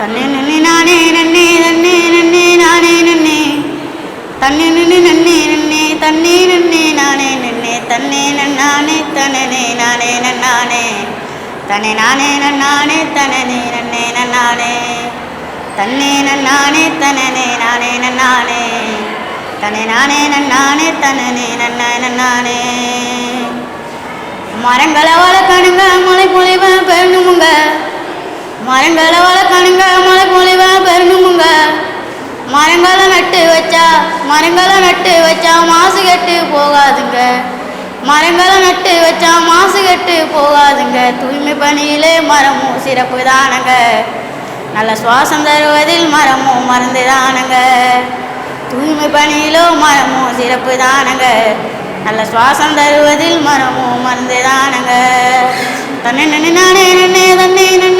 தன்னே நன்னே நானே நன்னே நன்னே நன்னே நானே நன்னே. தன்னே நன்னே நன்னே நன்னே தன்னே நன்னே நானே நன்னே. தன்னே நன்னானே தனனே நானே நன்னானே. தனே நானே நன்னானே தனனே நன்னே நன்னானே. தன்னே நன்னானே தனனே நானே நன்னானே. தனே நானே நன்னானே தனனே நன்ன நன்னானே. மரங்களை வளர்க்கணுங்க மலை பொழிவ பெறணுமுங்க மரங்களை மரங்களை நட்டு வச்சா மரங்களை நட்டு வச்சா மாசு கெட்டு போகாதுங்க. மரங்களை நட்டு வச்சா மாசு கெட்டு போகாதுங்க. தூய்மை பணியிலே மரமும் சிறப்பு தானங்க நல்ல சுவாசம் தருவதில் மரமும் மருந்து தானங்க தூய்மை பணியிலோ மரமும் சிறப்பு தானங்க நல்ல சுவாசம் தருவதில் மரமும் மருந்து தானங்க தன்னை நின்று நானே நின்று தன்னே நின்று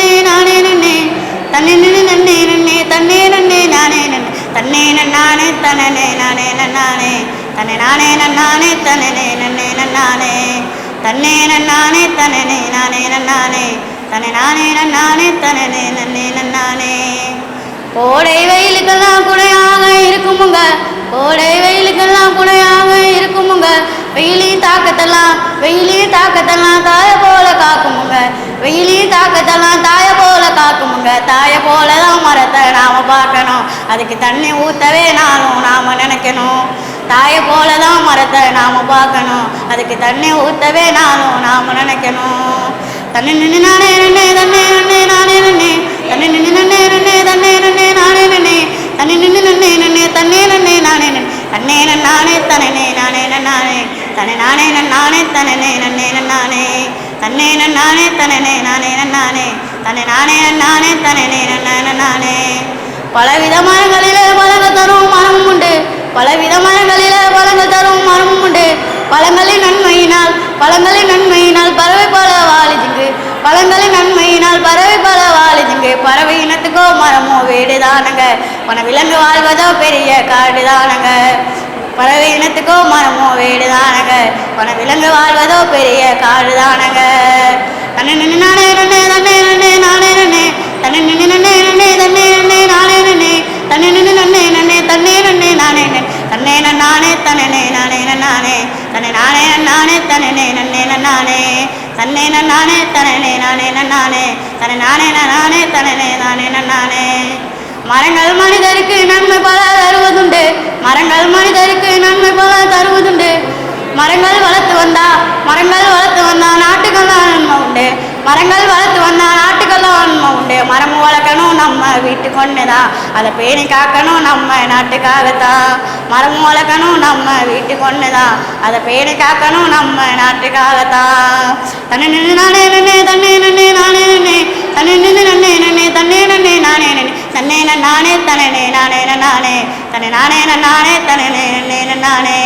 நன்னே நன்னானே தன்னை நானே நன்னானே தனனே நன்னே நன்னானே. தன்னே நன்னானே தனனே நானே நன்னானே. தன்னை நானே நன்னானே தனனே நன்னே நன்னானே. கோடை வெயிலுக்கெல்லாம் குடையாக இருக்குமுங்க கோடை வெயிலுக்கெல்லாம் குடையாக இருக்குமுங்க வெயிலையும் தாக்கத்தெல்லாம் வெயிலையும் தாக்கத்தெல்லாம் தாய போல காக்குமுங்க வெயிலையும் தாக்கத்தெல்லாம் தாய போல காக்குமுங்க தாய போல தான் அதுக்கு தண்ணி ஊற்றவே நானும் நாம் நினைக்கணும். தாயை போல தான் மரத்தை நாம் பார்க்கணும். அதுக்கு தண்ணி ஊற்றவே நானும் நாம் நினைக்கணும். தண்ணி நின்று நானே நின்று தன்னே நின்று நானே நன்னே. தண்ணி நின்று நின்று நின்று தன்னே நின்று நானே நின்று தண்ணி நின்று நின்று நின்று தன்னே நின்று நானே நின்று தன்னே நானே தனனே நானே நானே தன்னை நானே நானே தனனே நன்னே நன்னானே தன்னே நானே. தனனே நானே நன்னானே தன்னை நானே நானே தனனே நானே நன்னானே பலவித மரங்களிலே பழங்கள் தரும் மரமும் உண்டு. பலவித மரங்களிலே பழங்கள் தரும் மரமும் உண்டு. பழங்களின் நன்மையினால் பழங்களின் நன்மையினால் பறவை பல வாழிதுங்கு பழங்களின் நன்மையினால் பறவை பல வாழிதுங்கு பறவை இனத்துக்கோ மரமோ வீடு தானங்க. பண விலங்கு வாழ்வதோ பெரிய காடு தானங்க. பறவை இனத்துக்கோ மரமோ வீடு தானங்க. பண விலங்கு வாழ்வதோ பெரிய காடு தானங்க. தன்னை நின்று நானே நானே நானே நன்னானே தன்னே நானே நன்னானே தன்னை நானே நன்னானே தன்னே நன்னே நன்னானே தன்னே நன்னானே தன்னே நானே நன்னானே தன்னை நானே நானே தன்னே நானே நன்னானே மரங்கள் மனிதருக்கு நன்மை பல தருவதுண்டு. மரங்கள் மனிதருக்கு நன்மை பல தருவதுண்டு. மரங்கள் வளர்த்து வந்தா மரங்கள் வளர்த்து வந்தா நாட்டுக்கெல்லாம் நன்மை உண்டு மரங்கள் வளர்த்து வந்தா நாட்டுக்கெல்லாம் உண்டு. மரம் வளர்க்கணும் நம்ம வீட்டுக்கு தான் அதை பேணி காக்கணும் நம்ம நாட்டுக்காகத்தான் மரம் வளர்க்கணும் நம்ம வீட்டுக்கு தான் அதை பேணி காக்கணும் நம்ம நாட்டுக்காகத்தான் தன்னை நின்று நானே நன்னே தன்னே நன்னே நானே நன்னே தன்னை நின்று நன்னே நன்னே தன்னே நன்னே நானே நின்று. தன்னே நானே தனனே நானே நானே. தன்னை நானே நானே தனனே நானே.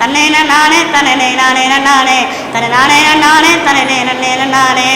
தன்னை நானே தன்னை நானே நானே. தன்னை நானே நானே தன்னை நானே நானே.